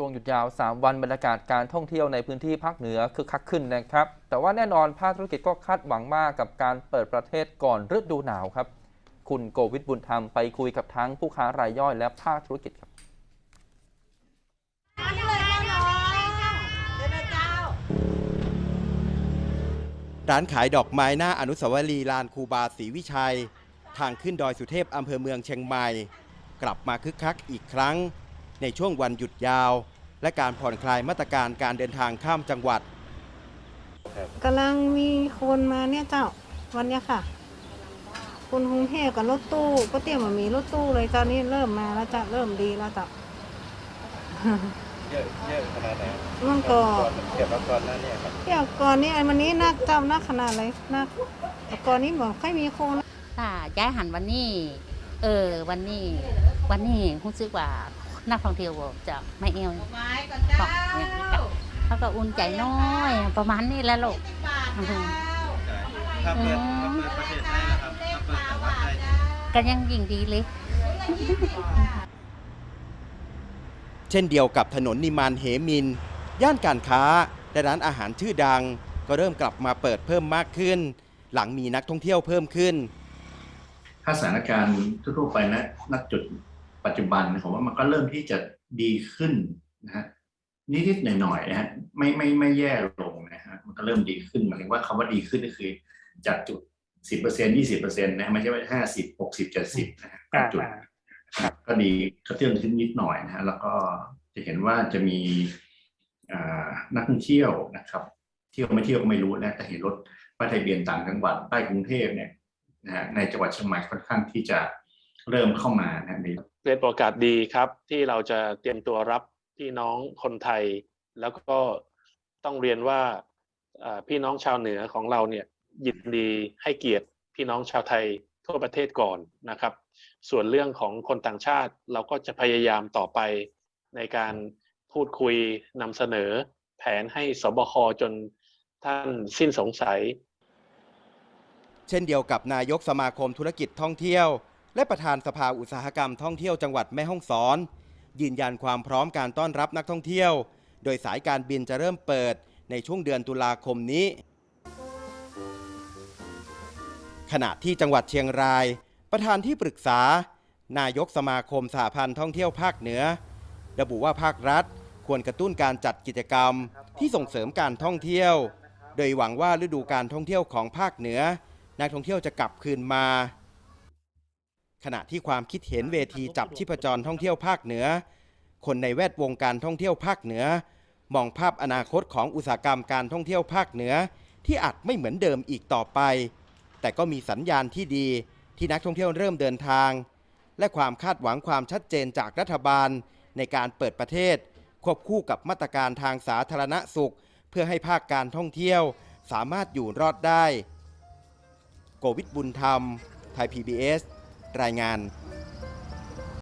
ช่วงหยุดยาว 3 วันบรรยากาศการท่องเที่ยวในพื้นที่ภาคเหนือคึกคักขึ้นนะครับ แต่ว่าแน่นอนภาคธุรกิจก็คาดหวังมากกับการเปิดประเทศก่อนฤดูหนาวครับ คุณโกวิทบุญธรรมไปคุยกับทั้งผู้ค้ารายย่อยและภาคธุรกิจครับร้านขายดอกไม้หน้าอนุสาวรีย์ลานคูบาศรีวิชัย ทางขึ้นดอยสุเทพอำเภอเมืองเชียงใหม่ กลับมาคึกคักอีกครั้ง ในช่วงวันหยุดยาว และการผ่อนคลายมาตรการการเดินทางข้ามจังหวัดกำลังมีคนมาเนี่ยเจ้าวันเนี้ยค่ะ คนกรุงเทพกับรถตู้ก็เตรียมมามีรถตู้เลยเจ้านี่เริ่มมาแล้วจะเริ่มดีแล้วเจ้าเยอะเยอะขนาดไหนมันก็เทียบกับก่อนหน้านี้ครับเที่ยวก่อนนี่อันวันนี้นักเจ้านักขนาดเลยนักแต่ก่อนนี้บอกค่อยมีคนถ้าย้ายหันวันนี้ เออวันนี้ วันนี้รู้สึกว่า นักท่องเที่ยวจะไม่เอวไม้ก่อนเจ้าเขาก็อุ่นใจน้อยประมาณนี้แหละลูกบาทเจ้าถ้าเปิดถ้าเปิดประเทศไทยนะครับถ้าเปิดแต่ว่าไทยก็ยังยิ่งดีเลยเช่นเดียวกับถนนนิมานเหมิน ย่านการค้าและร้านอาหารชื่อดัง ก็เริ่มกลับมาเปิดเพิ่มมากขึ้น หลังมีนักท่องเที่ยวเพิ่มขึ้น ถ้าสถานการณ์ทั่วๆไปนะณจุด ปัจจุบันผมว่ามันก็เริ่มที่จะดีขึ้นนะฮะนิดๆหน่อยๆนะฮะไม่ไม่ไม่แย่ลงนะฮะมันก็เริ่มดีขึ้นหมายถึงว่าคำว่าดีขึ้นก็คือ จากจุดสิบเปอร์เซ็นยี่สิบเปอร์เซ็นต์นะฮะไม่ใช่ว่าห้าสิบหกสิบเจ็ดสิบนะฮะก็จุดก็ดีกระเตื้องขึ้นนิดหน่อยนะฮะแล้วก็จะเห็นว่าจะมีอ่านักท่องเที่ยวนะครับ เที่ยวไม่เที่ยวก็ไม่รู้นะแต่เห็นรถป้ายทะเบียนต่างจังหวัดใต้กรุงเทพเนี่ยนะฮะในจังหวัดเชียงใหม่ค่อนข้างที่จะ เริ่มเข้ามานะในเป็นโอกาสดีครับที่เราจะเตรียมตัวรับพี่น้องคนไทย แล้วก็ต้องเรียนว่าเอ่อพี่น้องชาวเหนือของเราเนี่ยยินดีให้เกียรติพี่น้องชาวไทยทั่วประเทศก่อนนะครับ ส่วนเรื่องของคนต่างชาติเราก็จะพยายามต่อไปในการพูดคุยนำเสนอแผนให้สบคจนท่านสิ้นสงสัย เช่นเดียวกับนายกสมาคมธุรกิจท่องเที่ยว และประธานสภาอุตสาหกรรมท่องเที่ยวจังหวัดแม่ฮ่องสอน ยืนยันความพร้อมการต้อนรับนักท่องเที่ยว โดยสายการบินจะเริ่มเปิดในช่วงเดือนตุลาคมนี้ ขณะที่จังหวัดเชียงราย ประธานที่ปรึกษา นายกสมาคมสหพันธ์ท่องเที่ยวภาคเหนือ ระบุว่าภาครัฐควรกระตุ้นการจัดกิจกรรมที่ส่งเสริมการท่องเที่ยว โดยหวังว่าฤดูการท่องเที่ยวของภาคเหนือ นักท่องเที่ยวจะกลับคืนมา ขณะที่ความคิดเห็นเวทีจับชีพจรท่องเที่ยวภาคเหนือ คนในแวดวงการท่องเที่ยวภาคเหนือ มองภาพอนาคตของอุตสาหกรรมการท่องเที่ยวภาคเหนือ ที่อาจไม่เหมือนเดิมอีกต่อไป แต่ก็มีสัญญาณที่ดีที่นักท่องเที่ยวเริ่มเดินทาง และความคาดหวังความชัดเจนจากรัฐบาลในการเปิดประเทศ ควบคู่กับมาตรการทางสาธารณสุข เพื่อให้ภาคการท่องเที่ยวสามารถอยู่รอดได้ โกวิทบุญธรรม ไทย PBS รายงาน